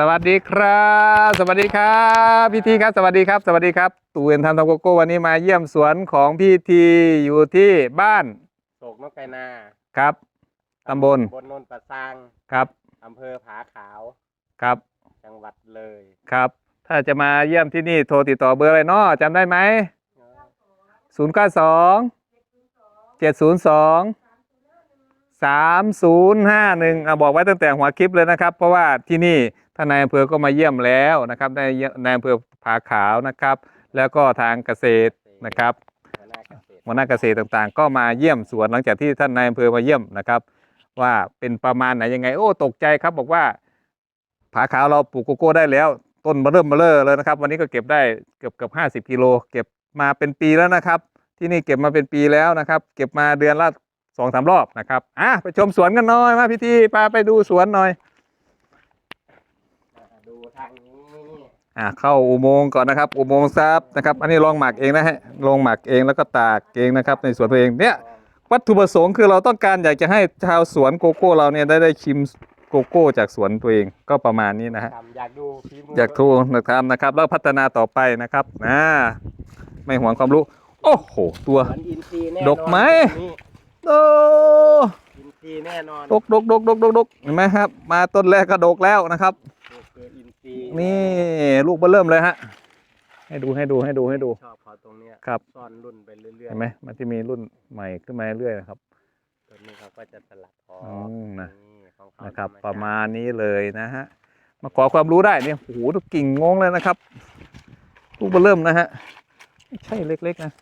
สวัสดีครับ สวัสดีครับพี่ทีครับ สวัสดีครับ สวัสดีครับตู่เอ็นทำทำโกโก้วันนี้มาเยี่ยมสวนของพี่ทีอยู่ที่บ้านโศกนกไก่นาครับตำบลบนโนนประซางครับอำเภอผาขาวครับ จังหวัดเลยครับ ถ้าจะมาเยี่ยมที่นี่โทรติดต่อเบอร์อะไรเนาะจำได้ไหมศูนย์เก้าสองเจ็ดศูนย์สองสามศูนย์ห้าหนึ่งบอกไว้ตั้งแต่หัวคลิปเลยนะครับ เพราะว่าที่นี่ ท่านนายอำเภอก็มาเยี่ยมแล้วนะครับในในอำเภอผาขาวนะครับ แล้วก็ทางเกษตรนะครับหัวหน้าเกษตรหัวหน้าเกษตรต่างๆ ก็มาเยี่ยมสวนหลังจากที่ท่านนายอำเภอมาเยี่ยมนะครับ ว่าเป็นประมาณไหนยังไง โอ้ตกใจครับ บอกว่า ผาขาวเราปลูกโกโก้ได้แล้ว ต้นมาเริ่มมาเลอเลยนะครับ วันนี้ก็เก็บได้เกือบเกือบห้าสิบกิโลเก็บมาเป็นปีแล้วนะครับ ที่นี่เก็บมาเป็นปีแล้วนะครับ เก็บมาเดือนละสองสามรอบนะครับอะไปชมสวนกันหน่อยมาพี่ทีพาไปดูสวนหน่อย อ่าดูทางนี้ อะเข้าอุโมงค์ก่อนนะครับ อุโมงค์ซับนะครับ อันนี้ลองหมักเองนะฮะลองหมักเองแล้วก็ตากเองนะครับ ในสวนตัวเองเนี่ยวัตถุประสงค์คือเราต้องการอยากจะให้ชาวสวนโกโก้เราเนี่ยได้ได้ชิมโกโก้จากสวนตัวเองก็ประมาณนี้นะฮะทำอยากดูฝีมือยากทูนะครับนะครับ แล้วพัฒนาต่อไปนะครับนะไม่หวงความรู้ โอ้โห ตัวสวนอินทรีย์แน่นอนดกไหมนี่โอ้อินทรีย์แน่นอนดกดกดกดกดกดกเห็นไหมครับ มาต้นแรกก็ดกแล้วนะครับ นี่คืออินทรีย์นี่ ลูกเบอร์เริ่มเลยฮะ ให้ดูให้ดูให้ดูให้ดู ชอบเขาตรงเนี้ยครับ ซ่อนรุ่นไปเรื่อยๆเห็นไหมมันจะมีรุ่นใหม่ขึ้นมาเรื่อยๆนะครับ ตัวนี้เขาก็จะสลัดออกอืมนะนี่ของเขานะครับธชติประมาณนี้เลยนะฮะ มาขอความรู้ได้เนี่ยโอ้โหดูกิ่งงงเลยนะครับ ลูกเบอร์เริ่มนะฮะไม่ใช่เล็กๆนะ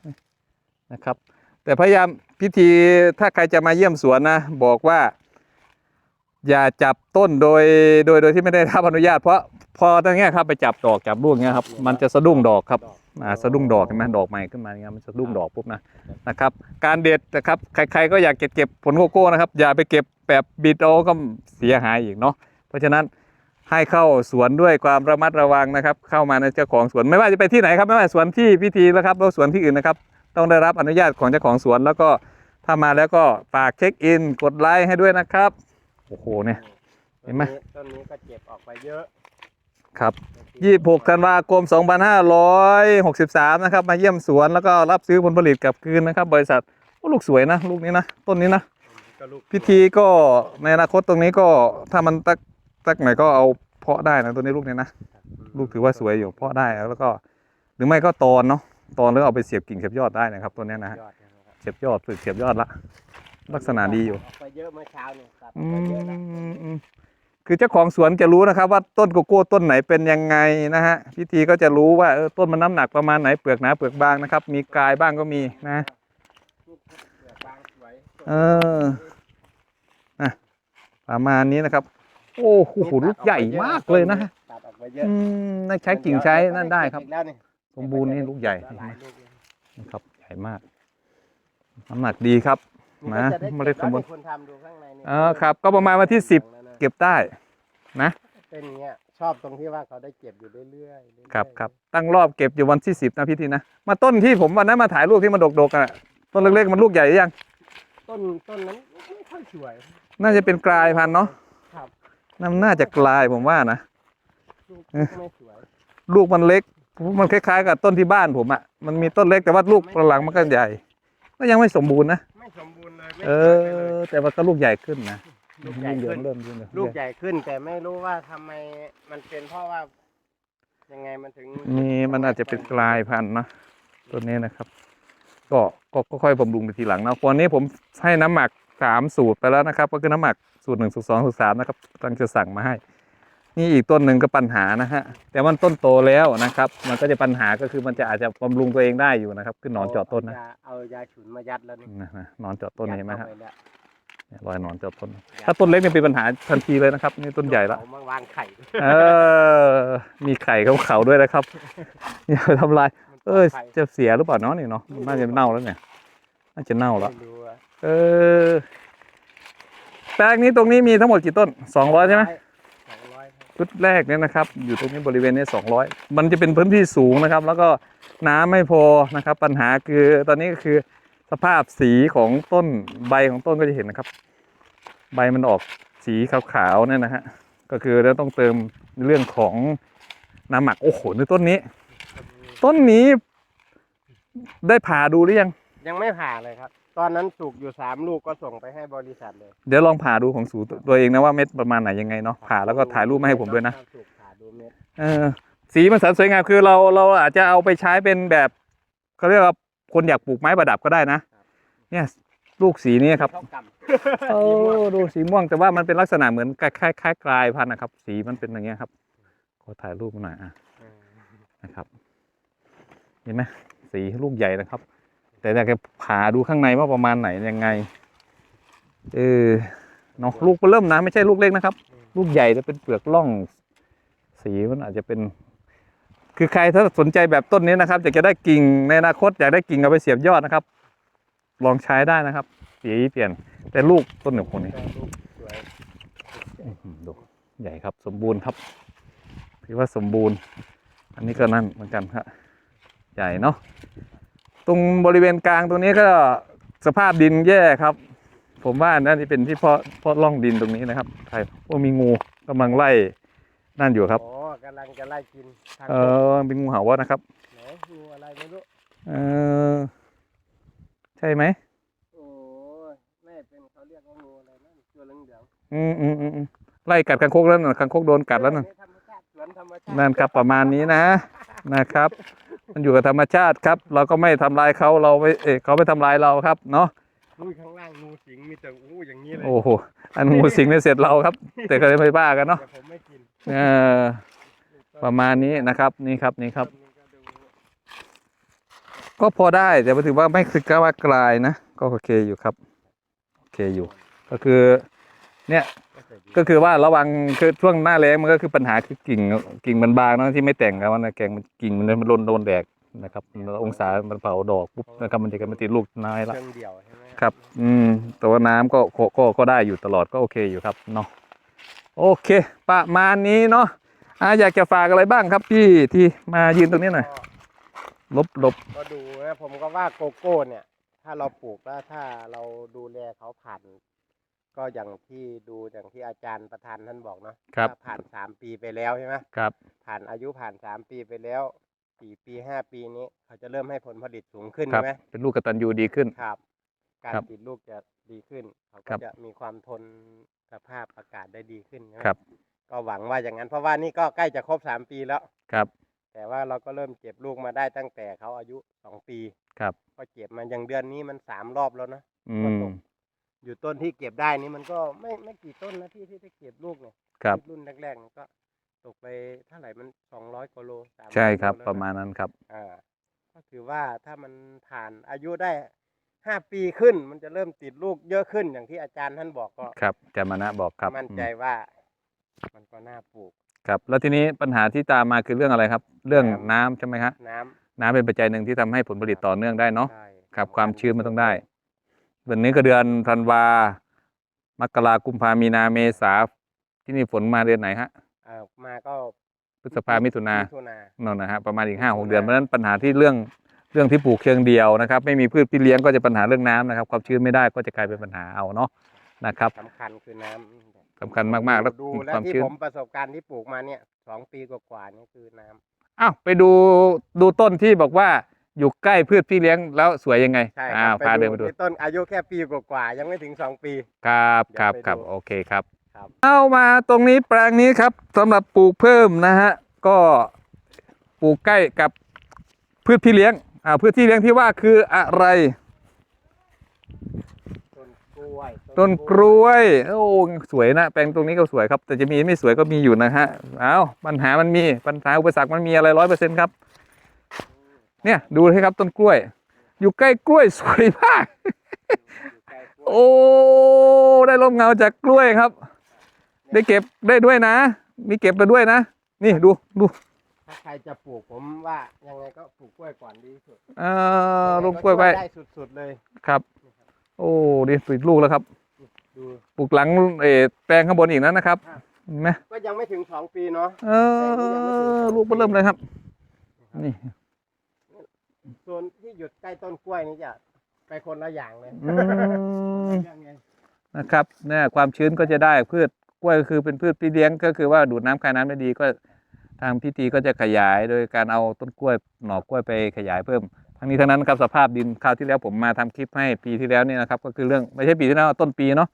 นะครับ แต่พยายามพิธีถ้าใครจะมาเยี่ยมสวนนะ บอกว่า อย่าจับต้นโดยโดยโดยที่ไม่ได้รับอนุญาต เพราะ พอตรงเนี้ยครับไปจับดอกจับลูกเงี้ยครับมันจะสะดุ้งดอกครับดอกอ่าสะดุ้งดอกเห็นไหมดอกใหม่ขึ้นมาอย่างเงี้ยมันสะดุ้งดอกปุ๊บนะนะครับ การเด็ดนะครับใครๆก็อยากเก็บเก็บผลโกโก้นะครับ อย่าไปเก็บแบบบิดเอาก็เสียหายอีกเนาะเพราะฉะนั้นให้เข้าสวนด้วยความระมัดระวังนะครับ เข้ามาในเจ้าของสวนไม่ว่าจะไปที่ไหนครับไม่ว่าสวนที่พิธีนะครับหรือสวนที่อื่นนะครับ ต้องได้รับอนุญาตของเจ้าของสวนแล้วก็ถ้ามาแล้วก็ฝากเช็คอิน กดไลค์ให้ด้วยนะครับโอ้โหเนี่ยเห็นไหมต้นนี้ก็เจ็บออกไปเยอะ ครับ 26 ธันวาคม 2563 นะครับ มาเยี่ยมสวนแล้วก็รับซื้อผลผลิตกลับคืนนะครับ บริษัทโอ้ลูกสวยนะ ลูกนี้นะ ต้นนี้นะก็ลูกพิธีก็ในอนาคตตรงนี้ก็ถ้ามันตักตักไหนก็เอาเพาะได้นะตัวนี้ลูกนี้นะ ลูกถือว่าสวยอยู่เพาะได้แล้วก็หรือไม่ก็ตอนเนาะตอนแล้วเอาไปเสียบกิ่งเสียบยอดได้นะครับตัวเนี้ยนะฮะยอดนะครับเสียบยอดฝึกเสียบยอดละลักษณะดีอยู่ออกไปเยอะเมื่อเช้าเนี่ยตัดอ อือกไปเยอะนะมอืมคือเจ้าของสวนจะรู้นะครับว่าต้นโกโก้ต้นไหนเป็นยังไงนะฮะพิธีก็จะรู้ว่าเออต้นมันน้ำหนักประมาณไหนเปลือกหนาเปลือกบางนะครับ มีกลายบ้างก็มีนะลูกเปลือกบางสวยเออประมาณนี้นะครับ โอ้โหลูกใหญ่มากเลยนะฮะตัดออกไปเยอะอืมน่าใช้กิ่งใช้นั่นได้ครับอีกแล้วนี่สมบูรณ์นี่ลูกใหญ่หลายลูกเลยนะครับใหญ่มากน้ำหนักดีครับนะก็จได้เมล็ดสมบูรณ์แล้วคนทำดูข้างในนี่เออครับ ก็ประมาณวันที่สิบแล้วนะ เก็บได้นะ เป็นอย่างเงี้ยชอบตรงที่ว่าเขาได้เก็บอยู่เรื่อยๆเอยๆครับครับตั้งรอบเก็บอยู่วันที่สิบนะพี่ทีนะ มาต้นที่ผมวันนั้นมาถ่ายรูปที่มันดกๆกันอะต้นเล็กๆมันลูกใหญ่หรือยัง ต้นต้นนั้นไม่ค่อยสวยน่าจะเป็นกลายพันธุ์เนาะครับน่าน่าจะกลายผมว่านะ ลูกเอ๊ะ ไม่สวยลูกมันเล็ก มันคล้ายๆ กับต้นที่บ้านผมอะมันมีต้นเล็กแต่ว่าลูกหลังมันก็ใหญ่ ก็ยังไม่สมบูรณ์นะ ไม่สมบูรณ์เลยไม่เอสวยไปเลยอ แต่ว่าก็ลูกใหญ่ขึ้นนะ ลูกใหญ่เหลืขึ้องนเริ่มขึ้นเลยลูกใหญ่ขึ้น แต่ไม่รู้ว่าทำไมมันเป็นเพราะว่า ยังไงมันถึงมีมันอาจจะเป็นกลายพันธุ์นะตัวนี้นะครับ ก็ก็ก็ค่อยบำรุงไปทีหลังนะวันนี้ผมให้น้ำหมักสามสูตรไปแล้วนะครับ ก็คือน้ำหมักสูตรหนึ่งสูตรสองสูตรสามนะครับตั้งจะสั่งมาให้ นี่อีกต้นหนึ่งก็ปัญหานะฮะแต่มันต้นโตแล้วนะครับ มันก็จะปัญหาก็คือมันจะอาจจะบำรุงตัวเองได้อยู่นะครับ คือหนอนเจาะต้นนะเอายาเอายาฉุนมายัดแล้วนี่นะนะหนอนเจาะต้นเห็นไหมยัดฮะเข้าปแล้วเนี่ย รอยหนอนเจาะต้น ถ้าต้นเล็กเนี่ยเป็นปัญหาทันทีเลยนะครับนี่ต้นใหญ่ละเอามาวางไข่เออ มีไข่เขาเขาๆด้วยนะครับอย่าไปทำลายมันเออไข่จะเสียหรือเปล่าเนาะนี่เนาะมันน่าจะเน่าแล้วเนี่ยน่าจะเน่าแล้วไม่รู้อะเออแปลงนี้ตรงนี้มีทั้งหมดกี่ต้นสองร้อยใช่ไหมสองร้อยครับชุดแรกเนี่ยนะครับ อยู่ตรงนี้บริเวณนี้สองร้อยมันจะเป็นพื้นที่สูงนะครับ แล้วก็น้ำไม่พอนะครับ ปัญหาคือตอนนี้ก็คือ สภาพสีของต้นใบของต้นก็จะเห็นนะครับ ใบมันออกสีขาวๆเนี่ยนะฮะก็คือเราต้องเติมเรื่องของน้ำหมักโอ้โหในต้นนี้ ต้นนี้ได้ผ่าดูหรือยัง ยังไม่ผ่าเลยครับ ตอนนั้นสุกอยู่สามลูกก็ส่งไปให้บริษัทเลยเดี๋ยวลองผ่าดูของสูตัวเองนะว่าเม็ดประมาณไหนยังไงเนาะผ่าแล้วก็ถ่ายรูปมาให้ผมด้วยนะสุกผ่าดูเม็ดเออสีมันสันสวยงามคือเราเราอาจจะเอาไปใช้เป็นแบบเขาเรียกว่า คนอยากปลูกไม้ประดับก็ได้นะ เนี่ยลูกสีนี้ครับเท่ากโอ้ดูสีม่วงแต่ว่ามันเป็นลักษณะเหมือนคล้ายคล้ายคล้ายกลายพันธุ์นะครับ สีมันเป็นอย่างเงี้ยครับขอถ่ายรูปมาหน่อยอะำนะครับเห็นไหมสีลูกใหญ่นะครับ แต่อยากจะผ่าดูข้างในว่าประมาณไหนยังไง เออเนาะลูกเริ่มนะไม่ใช่ลูกเล็กนะครับ ลูกใหญ่จะเป็นเปลือกล่อง สีมันอาจจะเป็น คือใครถ้าสนใจแบบต้นนี้นะครับอยากจะได้กิ่งในอนาคตอยากได้กิ่งเอาไปเสียบยอดนะครับ ลองใช้ได้นะครับสีเปลี่ยน แต่ลูกต้นหนึ่งคนนี้ดูใหญ่ครับสมบูรณ์ครับถือว่าสมบูรณ์ อันนี้ก็นั่นเหมือนกันครับใหญ่เนาะตรงบริเวณกลางตรงนี้ก็สภาพดินแย่ครับ ผมว่าน่าจะเป็นที่เพาะเพาะร่องดินตรงนี้นะครับใช่โอ้มีงูกำลังไล่นั่นอยู่ครับ กำลังจะไล่กินทางเออเป็นงูเห่าวะนะครับไหนงูอะไรไม่รู้เออใช่ไหมโอ้ยแม่เป็นเขาเรียกว่างูอะไรนั่นตัวเหลืองเหลืองอืมอืมอืมอืมไล่กัดคังคกแล้วน่ะคังคกโดนกัดแล้วน่ะธรรมชาติสวนธรรมชาตินั่นครับประมาณนี้นะนะครับ มันอยู่กับธรรมชาติครับ เราก็ไม่ทำลายเขาเราไม่เอยเขาไม่ทำลายเราครับ เนาะนู่นข้างล่างงูสิงมีแต่อู้อย่างนี้เลยโอ้โหอันงูสิงเนี่ยเสร็จเราครับ แต่ก็ไม่บ้ากันเนาะแต่ผมไม่กินเออ ประมาณนี้นะครับนี่ครับนี่ครับต้นนี้ก็ดูก็พอได้แต่ถือว่าไม่คือก้าวากลายนะ ก็โอเคอยู่ครับ โอเคอยู่ ก็คือ เนี่ยก็สวยดีก็คือว่าระวังคือช่วงหน้าแล้งมันก็คือปัญหาคือกิ่งกิ่งมันบางเนอะที่ไม่แต่งกันว่านะแกงมันกิ่งมันมันโดนโดนแดดนะครับองศามันเผาดอกปุ๊บนะครับมันจะกันมันติดลูกน้อยละเชิงเดี่ยวใช่ไหมครับ อืมแต่ว่าน้ำก็ก็ก็ก็ได้อยู่ตลอดก็โอเคอยู่ครับเนาะโอเค ประมาณนี้เนาะ อะอยากจะฝากอะไรบ้างครับพี่ที่มายืนตรงนี้หน่อยก็ลบลบก็ดูนะผมก็ว่าโกโก้เนี่ย ถ้าเราปลูกแล้วถ้าเราดูแลเขาผ่าน ก็อย่างที่ดูอย่างที่อาจารย์ประธานท่านบอกเนาะครับ ถ้าผ่านสามปีไปแล้วใช่ไหมครับ ผ่านอายุผ่านสามปีไปแล้วสี่ปีห้าปีนี้ เขาจะเริ่มให้ผลผลิตสูงขึ้นครัใช่บ ไหมเป็นลูกกตัญญูดีขึ้น ครับ การครับติดลูกจะดีขึ้น เขาครัก็บจะมีความทนสภาพอากาศได้ดีขึ้นใช่ไหมครับ ก็หวังว่าอย่างนั้นเพราะว่านี่ก็ใกล้จะครบสามปีแล้ว ครับ แต่ว่าเราก็เริ่มเก็บลูกมาได้ตั้งแต่เขาอายุสองปีครับ ก็เก็บมาอย่างเดือนนี้มันสามรอบแล้วนะอืก็มตกอยู่ต้นที่เก็บได้นี่มันก็ไม่ไม่กี่ต้นนะที่ที่ได้เก็บลูกเนี่ยครับรุ่นแรกๆมันก็ตกไปเท่าไหร่มันสองร้อยกว่าโลสามใช่ครับ โลแล้วประมาณนั้นครับ อ่าก็ถือว่าถ้ามันผ่านอายุได้ห้าปีขึ้น มันจะเริ่มติดลูกเยอะขึ้นอย่างที่อาจารย์ท่านบอกก็ ครับแกมานะบอกครับมั่นใจอืมว่า มันก็น่าปลูก ครับ แล้วทีนี้ปัญหาที่ตามมาคือเรื่องอะไรครับ เรื่องน้ำน้ำใช่ไหมครับน้ำน้ำเป็นปัจจัยหนึ่งที่ทำให้ผลผลิตต่อเนื่องได้เนาะใช่ครับสำความชื้นมันต้องได้วันนี้ก็เดือนธันวา มกรากุมภามีนาเมษา ที่นี่ฝนมาเดือนไหนฮะ เอ่อมาก็พฤษภามิถุนา มิถุนา นั่นนะฮะประมาณอีกห้าหกมิถุนาเดือนเพราะฉะนั้นปัญหาที่เรื่องเรื่องที่ปลูกเชิงเดียวนะครับ ไม่มีพืชพี่เลี้ยงก็จะปัญหาเรื่องน้ำนะครับความชื้นไม่ได้ก็จะกลายเป็นปัญหาเอาเนาะนะครับ สำคัญคือน้ำ สำคัญมากๆ แล้วดูคแล้ววามที่ชื้นผมประสบการณ์ที่ปลูกมาเนี่ยสองปีกว่าๆนี่คือน้ำอ้าวไปดูดูต้นที่บอกว่าอยู่ใกล้พืชพี่เลี้ยงแล้วสวยยังไงใช่คอ่ารับพาเดินไปดูที่ต้นอายุแค่ปีกว่าๆยังไม่ถึงสองปี ครับเดี๋ยวครับไปครับดูโอเคครับ ครับ เอามาตรงนี้แปลงนี้ครับสำหรับปลูกเพิ่มนะฮะก็ปลูกใกล้กับพืชพี่เลี้ยงอ่าพืชที่เลี้ยงที่ว่าคืออะไรต้นกล้ วยต้นกล้วย โอ้สวยนะ แปลงตรงนี้ก็สวยครับ แต่จะมีไม่สวยก็มีอยู่นะฮะเอาปัญหามันมีปัญหาอุปสรรคมันมีอะไรร้อยเปอร์เซ็นต์ครับ เนี่ยดูให้ครับต้นกล้วย อยู่ใกล้กล้วยสวยมากอยู่ใกล้กล้วยโอ้ได้ร่มเงาจากกล้วยครับ ได้เก็บได้ด้วยนะ มีเก็บมาด้วยนะ นี่ดูดูถ้าใครจะปลูกผมว่ายังไงก็ปลูกกล้วยก่อนดีที่สุดเอ่อร่มกล้วยไว้ได้สุดๆเลยครับ โอ้ดีติดลูกแล้วครับดูปลูกหลังเออแปลงข้างบนอีกนั้นนะครับเห็นไหมก็ยังไม่ถึงสองปีเนาะเออลูกมันเริ่มเลยครับ นี่ส่วนที่หยุดใกล้ต้นกล้วยนี่จะไปคนละอย่างเลยอืมยังไงนะครับเนี่ยความชื้นก็จะได้พืชกล้วยก็คือเป็นพืชพี่เลี้ยงก็คือว่าดูดน้ำคายน้ำได้ดีก็ทางพิธีก็จะขยายโดยการเอาต้นกล้วยหน่อกล้วยไปขยายเพิ่ม ทั้งนี้ทั้งนั้นครับสภาพดินคราวที่แล้วผมมาทำคลิปให้ปีที่แล้วเนี่ยนะครับก็คือเรื่องไม่ใช่ปีที่แล้วต้นปีเนาะ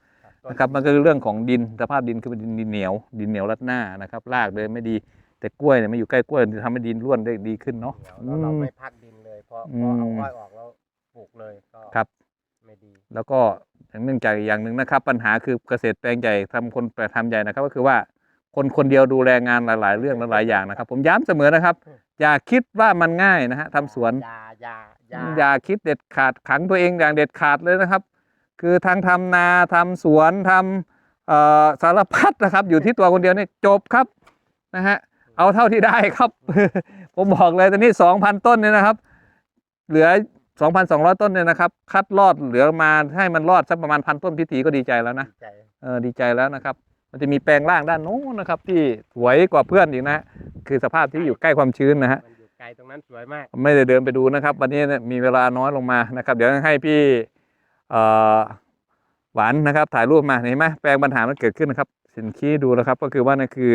นะครับมันก็คือเรื่องของดินสภาพดินคือเป็นดินเหนียว ดินเหนียวรัดหน้านะครับรากเดินไม่ดีแต่กล้วยเนี่ยมาอยู่ใกล้กล้วยจะทำให้ดินร่วนได้ดีขึ้นเนาะเดี๋ยวแล้วเราอืมไม่พักดินเลยพออืพอมเอาอ้อยออกแล้วปลูกเลยก็ครับไม่ดี แล้วก็เนื่องจากอีกอย่างหนึ่งนะครับ ปัญหาคือเกษตรแปลงใหญ่ทำคนแปลทำใหญ่นะครับ ก็คือว่าคนคนเดียวดูแลงานหลาย ๆ เรื่องหลายๆอย่างนะครับ ผมย้ำเสมอนะครับ อย่าคิดว่ามันง่ายนะฮะทำสวนยายายาอย่าคิดเด็ดขาดขังตัวเองอย่างเด็ดขาดเลยนะครับ คือทั้งทำนาทำสวนทำเอ่อสารพัดนะครับ อยู่ที่ตัวคนเดียวนี่จบครับนะฮะเอาเท่าที่ได้ครับ ผมบอกเลยตอนนี้สองพันต้นเนี่ยนะครับ เหลือสองพันสองร้อยต้นเนี่ยนะครับ คัดลอดเหลือมาให้มันรอดสักประมาณพันต้นพิธีก็ดีใจแล้วนะดีใจเออดีใจแล้วนะครับ มันจะมีแปลงล่างด้านโน้นนะครับ ที่สวยกว่าเพื่อนอีกนะฮะ คือสภาพที่อยู่ใกล้ความชื้นนะฮะมันอยู่ไกลตรงนั้นสวยมาก ไม่ได้เดินไปดูนะครับ วันนี้เนี่ยมีเวลาน้อยลงมานะครับ เดี๋ยวให้พี่เอ่อหวานนะครับ ถ่ายรูปมาเห็นไหมแปลงปัญหามันเกิดขึ้นนะครับ สินคีดูนะครับ ก็คือว่านั่นคือ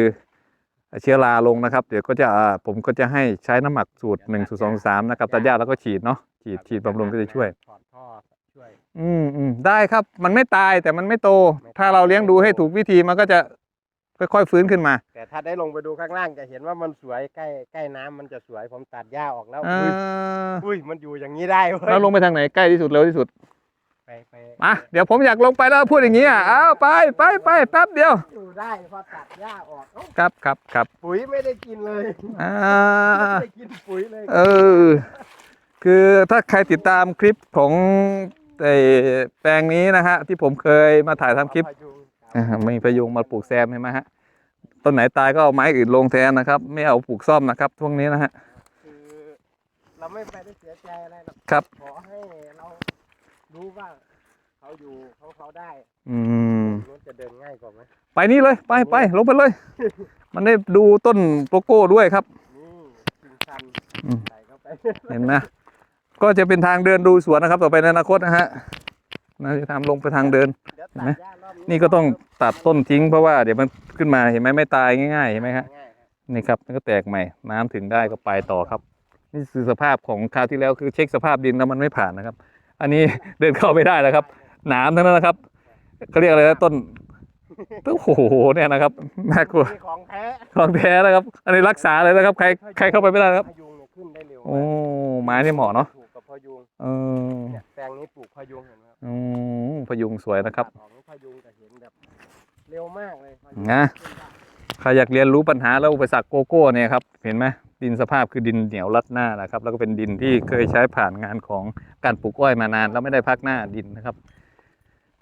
เชื้อราลงนะครับ เดี๋ยวก็จะอ่าผมก็จะให้ใช้น้ำหมักสูตรหนึ่งสูตรสองสามนะครับตัดหญ้าแล้วก็ฉีดเนาะฉีดฉีดบำรุงก็จะช่วยถอดท่อช่วยอืมอืมได้ครับ มันไม่ตายแต่มันไม่โตไม่ถ้าเราเลี้ยงดูให้ถูกวิธีมันก็จะ ค่อยๆฟื้นขึ้นมา แต่ถ้าได้ลงไปดูข้างล่างจะเห็นว่ามันสวยใกล้ใกล้น้ำมันจะสวยผมตัดหญ้าออกแล้วอ่าอุ้ยอุ้ยมันอยู่อย่างนี้ได้เว้ยแล้วลงไปทางไหนใกล้ที่สุดเร็วที่สุดไปไปมาเดี๋ยวผมอยากลงไปแล้วพูดอย่างนี้อะเอาไปไปไปแป๊บเดียวอยู่ได้พอตัดหญ้าออกเอ้าครับครับครับปุ๋ยไม่ได้กินเลยอ่าไม่ได้กินปุ๋ยเลยเออคือถ้าใครติดตามคลิปของไอ้แปลงนี้นะฮะที่ผมเคยมาถ่ายทำคลิปพยุงอ่า มีประยุงมาปลูกแซมใช่ไหมฮะต้นไหนตายก็เอาไม้อื่นลงแทนนะครับ ไม่เอาปลูกซ่อมนะครับพวกนี้นะฮะคือเราไม่ไปได้เสียใจอะไรหรอกครับ ขอให้เรารู้ว่าเขาอยู่เขาเขาได้อืมมันจะเดินง่ายกว่าไหมไปนี่เลยไปไปลงไปเลย มันได้ดูต้นโกโก้ด้วยครับนี่ชิงชันอืมใส่เข้าไปเห็นนะก็จะเป็นทางเดินดูสวนนะครับ ต่อไปในอนาคตนะฮะนะจะทำลงไปทางเดินเดี๋ยวเห็ตันดไหมหญ้ารอบ นี่ก็ต้องตัดต้นทิ้งเพราะว่าเดี๋ยวมันขึ้นมาเห็นไหมไม่ตายง่ายๆเห็นไหมฮะง่ายครับนี่ครับมันก็แตกใหม่ น้ำถึงได้ก็ไปต่อครับ นี่คือสภาพของคราวที่แล้วคือเช็คสภาพดินแล้วมันไม่ผ่านนะครับ อันนี้เดินเข้าไม่ได้แล้วครับหนามทั้งนั้นนะครับเขาเรียกอะไรนะต้นโอ้โหเนี่ยนะครับน่ากลัวนี่ของแท้ของแท้นะครับ อันนี้รักษาเลยนะครับ ใครใครเข้าไปไม่ได้นะครับพยุงเนี่ยขึ้นได้เร็วโอ้ไม้นี่เหมาะเนาะถูกกับพยุงเออเนี่ยแปลงนี้ปลูกพยุงเห็นไหมครับอืมพยุงสวยนะครับตัดออกนี่พยุงจะเห็นแบบ เร็วมากเลยพยุงนะขึ้นได้ใครอยากเรียนรู้ปัญหาแล้วอุปสรรคโกโก้เนี่ยครับ เห็นไหมดินสภาพคือดินเหนียวรัดหน้านะครับ แล้วก็เป็นดินที่เคยใช้ผ่านงานของการปลูกอ้อยมานาน แล้วไม่ได้พักหน้าดินนะครับ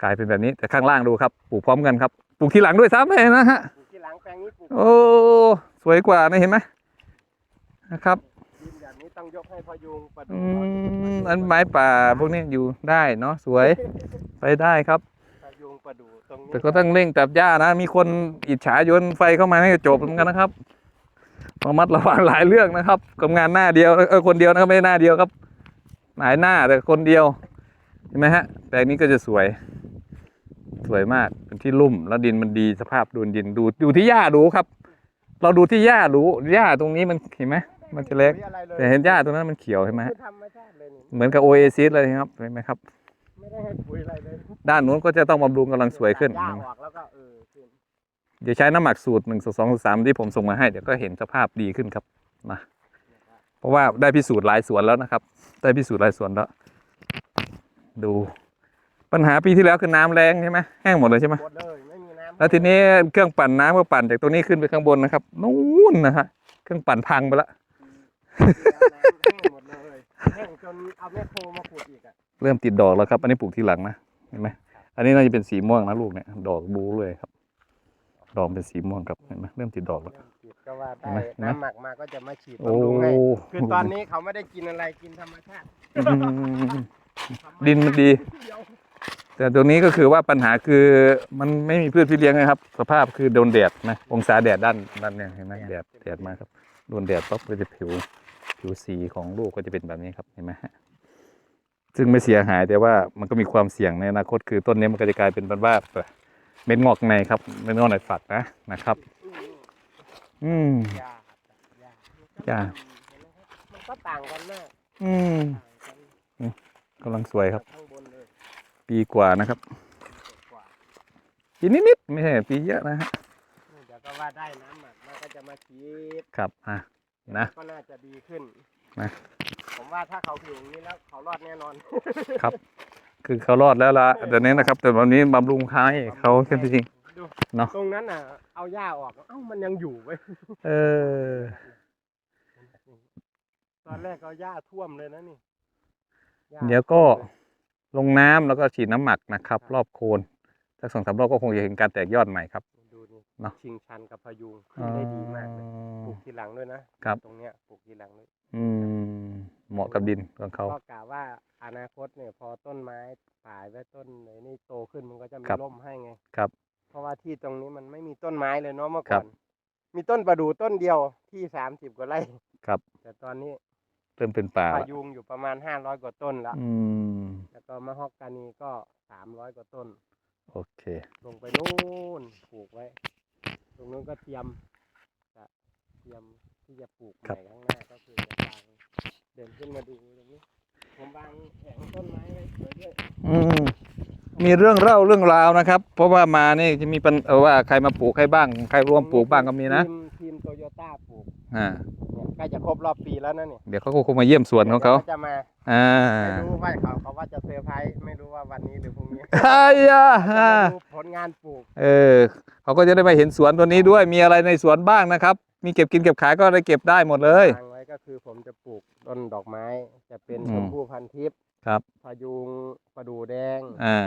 กลายเป็นแบบนี้แต่ข้างล่างดูครับปลูกพร้อมกันครับปลูกทีหลังด้วยซ้ำเลยนะฮะปลูกที่หลังแปลงนี้ปลูกโอ้สวยกว่านะเห็นไหมนะครับดินแบบนี้ต้องยกให้พยุงประดูอืมอันไม้ป่าพวกนี้อยู่ได้เนาะสวยไปได้ครับ พยุงประดูตรงนี้แต่ก็ต้องเร่งตัดหญ้านะ มีคนอิจฉาโยนไฟเข้ามาให้จบเหมือนกันนะครับระมัดระวังหลายเรื่องนะครับกับงานหน้าเดียวเออคนเดียวนะครับไม่ได้หน้าเดียวครับ หลายหน้าแต่คนเดียวเห็นไหมฮะแปลงนี้ก็จะสวย สวยมากเป็นที่ลุ่ม แล้วดินมันดีสภาพดูดินดูดูที่หญ้าดูครับ เราดูที่หญ้าดูหญ้าตรงนี้มันเห็นไหมมันจะเล็กปุ๋ยอะไรลยแต่เห็นหญ้าตรงนั้นมันเขียวเห็นไหมคืฮะอธรรมชาติเลยนี่เหมือนกับโอเอซิสเลยครับเห็นไหมครับ ไม่ได้ให้ปุ๋ยอะไรเลยด้านนู้นก็จะต้องบำรุงกำลังสวยขึ้นตัดหญ้าออกแล้วก็เออขึ้นเดี๋ยวใช้น้ำหมักสูตรหนึ่งสองสามที่ผมส่งมาให้เดี๋ยวก็เห็นสภาพดีขึ้นครับนะเพราะว่าได้พิสูจน์หลายสวนแล้วนะครับ ได้พิสูจน์หลายสวนแล้ว ดูปัญหาปีที่แล้วคือน้ำแรงใช่ไหมแห้งหมดเลยใช่ไหมหมดเลยไม่มีน้ำแล้วทีนี้เครื่องปั่นน้ำก็ปั่นจากตัวนี้ขึ้นไปข้างบนนะครับนู่นนะฮะเครื่องปั่นพังไปแล้วแห้งหมดเลยแห้งจนเอาแม่โครมาขุดอีกอะ เริ่มติดดอกแล้วครับ อันนี้ปลูกทีหลังนะเห็นไหมอันนี้น่าจะเป็นสีม่วงนะลูกเนี่ยดอกบูเลยครับ ดอกเป็นสีม่วงครับเห็นไหมเริ่มติดดอกแล้วเริ่มฉีดก็ว่าได้เห็นไหมเห็นไหม น้ำหมักมาก็จะมาฉีดโอ้บำรุงให้คือตอนนี้เขาไม่ได้กินอะไรกินธรรมชาติอืมดินมันดี แต่ตรงนี้ก็คือว่าปัญหาคือมันไม่มีพืชพี่เลี้ยงนะครับ สภาพคือโดนแดดนะองศาแดดด้านด้านเนี่ยเห็นไหมแดดแดดมาครับโดนแดดปั๊บก็จะผิวผิวสีของลูกก็จะเป็นแบบนี้ครับเห็นไหมฮะ ซึ่งไม่เสียหายแต่ว่ามันก็มีความเสี่ยงในอนาคตคือต้นนี้มันก็จะกลายเป็นบ้านว่าเม็ดงอกในครับเม็ดงอกในฝักนะนะครับ อืมยาครับยาจ้ะเห็นไหมครับมันก็ต่างกันมากอืมต่างกันกำลังสวยครับข้างบนเลยปีกว่านะครับกว่าปีนิดๆไม่ใช่ปีเยอะนะฮะนี่เดี๋ยวก็ว่าได้น้ำหมักมันก็จะมาฉีดครับอะนะก็น่าจะดีขึ้นนะ ผมว่าถ้าเขาผิวอย่างนี้แล้วเขารอดแน่นอน ครับ คือเขารอดแล้วละเดี๋ยวนี้นะครับ แต่วันนี้บำรุงค้ายเขาแค่จริง ดูเนาะตรงนั้นน่ะ เอาหญ้าออกเอ้ามันยังอยู่เว้ยเออ ตอนแรกเอาหญ้าท่วมเลยนะนี่หญ้าเดี๋ยวก็ลงน้ำแล้วก็ฉีดน้ำหมักนะครับ รอบโคนสักสองสามรอบก็คงจะเห็นการแตกยอดใหม่ครับ ดูนี่เนาะชิงชันกับพยุงขึ้นได้ดีมากเลยปลูกทีหลังด้วยนะครับ ตรงเนี้ยปลูกทีหลังด้วยอืม เหมาะกับดินของเขา ก็กะว่าอนาคตเนี่ยพอต้นไม้ป่ายไว้ต้นไหนนี่โตขึ้นมันก็จะมีครับ ร่มให้ไง ครับ เพราะว่าที่ตรงนี้มันไม่มีต้นไม้เลยเนาะเมื่อครัก่อบ น มีต้นประดู่ต้นเดียวที่สามสิบกว่าไร่ ครับแต่ตอนนี้เริ่มเป็นป่าพละยุงอยู่ประมาณห้าร้อยกว่าต้นแล้วอืมแล้วก็มะฮอกกานีก็สามร้อยกว่าต้น โอเค ลงไปนู่นปลูกไว้ ตรงนู้นก็เตรียมจะเตรียมที่จะปลูกใหครับ ม่ข้างหน้าก็คือจะวาง เดินขึ้นมาดูตรงนี้ผมวางแผงต้นไม้ไว้สวยด้วยอืมมีเรื่องเล่าเรื่องราวนะครับ เพราะว่ามานี่จะมีปัญเออว่าใครมาปลูกใครบ้าง ใครร่วมปลูกบ้างก็มีนะทีมทีมโตโยต้าปลูกอ่าเนี่ยใกล้จะครบรอบปีแล้วนะเนี่ยเดี๋ยวเขาก็คงมาเยี่ยมสวนของเขาดี๋ยวจะมาอ่าไม่รู้ว่าเขาเขาว่าจะเซอร์ไพรส์ไม่รู้ว่าวันนี้หรือพรุ่งนี้ใช่อะจะมาดูผลงานปลูกเออเขาก็จะได้มาเห็นสวนตัวนี้ด้วยมีอะไรในสวนบ้างนะครับ มีเก็บกินเก็บขายก็ได้เก็บได้หมดเลย วางไว้ก็คือผมจะปลูก ต้นดอกไม้จะเป็นอืมชมพู่พันทิพย์ครับพายุงประดู่แดงอ่า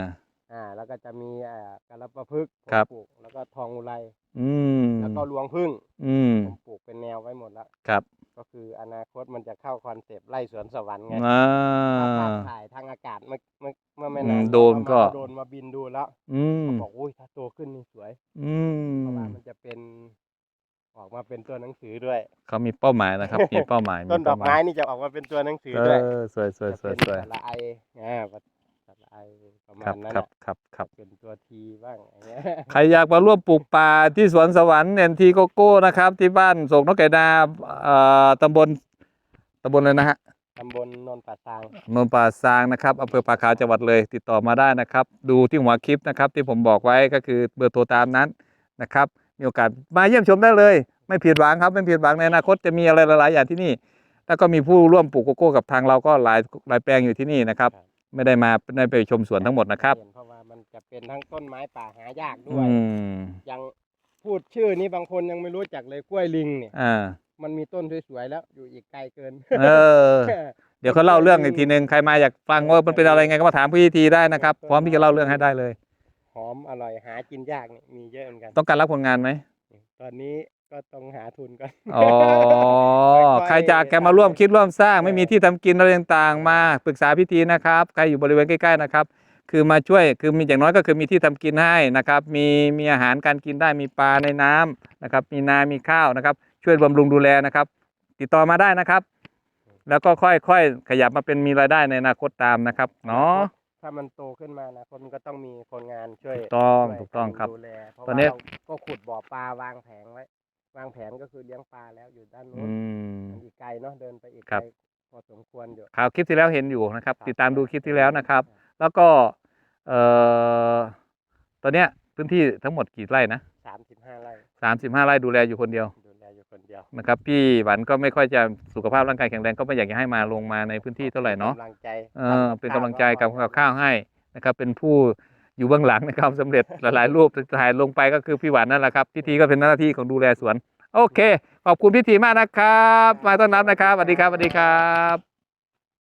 อ่าแล้วก็จะมีอ่ากระประพฤกษ์ผมครับ ปลูกแล้วก็ทองอุไรอืมแล้วก็รวงพึ่งอืมผมปลูกเป็นแนวไว้หมดแล้ว ครับก็คืออนาคตมันจะเข้าคอนเซปต์ไล่สวนสวรรค์ไงอ่าถ้าภาพถ่ายทางอากาศเมื่อเมื่อเมื่อไม่อืนามนโดรนก็ โดรนมาบินดูแล้วอืมบอกอุ้ยถ้าโตขึ้นนี่สวย อืมเพราะว่ามันจะเป็น ออกมาเป็นตัวหนังสือด้วย เขามีเป้าหมายนะครับ มีเป้าหมายต้นดเป้าอกหมาไม้ยนี่จะออกมาเป็นตัวหนังสือเอด้วยอสวยสวยสวยจะสวยเป็นสระไออ่าสระไอประมาครัณบนั้นครับน่ะครับครับเป็นตัวทีบ้างอย่างเงี้ยใครอยากมาร่วมปลูกป่าที่สวนสวรรค์เอ็นทีโกโก้นะครับ ที่บ้านโศกนกไก่ดาเอ่อตำบลตำบลเลยนะฮะตำบลนนป่าซางนนท์ป่าซางนะครับอำเภอป่าขาวจังหวัดเลย ติดต่อมาได้นะครับ ดูที่หัวคลิปนะครับ ที่ผมบอกไว้ก็คือเบอร์โทรตามนั้นนะครับ มีโอกาสมาเยี่ยมชมได้เลย ไม่ผิดหวังครับไม่ผิดหวังในอนาคตจะมีอะไรหลายๆอย่างที่นี่ แล้วก็มีผู้ร่วมปลูกโกโก้กับทางเราก็หลายหลายแปลงอยู่ที่นี่นะครับ ไม่ได้มาได้ไปชมสวนทั้งหมดนะครับเห็นเพราะว่ามันจะเป็นทั้งต้นไม้ป่าหายากด้อืวยมยังพูดชื่อนี้บางคนยังไม่รู้จักเลยกล้วยลิงเนี่ย อ่ามันมีต้นสวยๆแล้วอยู่อีกไกลเกิน เออ เดี๋ยวเขาเล่าเรื่องอีกทีหนึ่งใครมาอยากฟังว่ามันเป็นอะไรไงก็มาถามพี่ทีได้นะครับพร้อมที่จะเล่าเรื่องให้ได้เลย หอมอร่อยหากินยากนี่มีเยอะเหมือนกัน ต้องการรับผลงานไหมตอนนี้ก็ต้องหาทุนก่อนอ๋อใครจากแกมาร่วมคิดร่วมสร้าง ไม่มีที่ทำกินอะไรต่างๆ มาปรึกษาพิธีนะครับใครอยู่บริเวณใกล้ๆนะครับ คือมาช่วยคือมีอย่างน้อยก็คือมีที่ทำกินให้นะครับ มีมีอาหารการกินได้มีปลาในน้ำนะครับ มีนา มีข้าวนะครับ ช่วยบำรุงดูแลนะครับ ติดต่อมาได้นะครับ แล้วก็ค่อยๆขยับมาเป็นมีรายได้ในอนาคตตามนะครับเนาะ ถ้ามันโตขึ้นมานะคนมันก็ต้องมีคนงานช่วยถูกต้องช่วยถูกต้องครับดูแลเพราะตอนว่านี้ เราก็ขุดบ่อปลาวางแผงไว้ วางแผนก็คือเลี้ยงปลาแล้วอยู่ด้านนู้อืนม มันอีกไกลเนาะเดินไปอีกครัไกบลพอสมควรอยู่ ข่าวคลิปที่แล้วเห็นอยู่นะครับ ครับ ติดตามดูคลิปที่แล้วนะครับ แล้วก็เอ่อตอนเนี้ยพื้นที่ทั้งหมดกี่ไร่นะสามสิบห้าไร่ สามสิบห้าไร่ดูแลอยู่คนเดียวดูแลอยู่ คนเดียวนะครับ พี่หวันก็ไม่ค่อยจะสุขภาพร่างกายแข็งแรงก็ไม่อยากจะให้มาลงมาในพื้นที่เท่าไหร่เนาะกำลังใจเออเป็นกำลังใจกับกับข้าวให้นะครับ เป็นผู้อยู่เบื้องหลังในความสำเร็จหลายๆรูปถ่ายลงไปก็คือพี่หวันนั่นแหละครับพิธีก็เป็นหน้าที่ของดูแลสวน โอเค ขอบคุณพิธีมากนะครับ มาต้อนรับนะครับสวัสดีครับสวัสดีครับ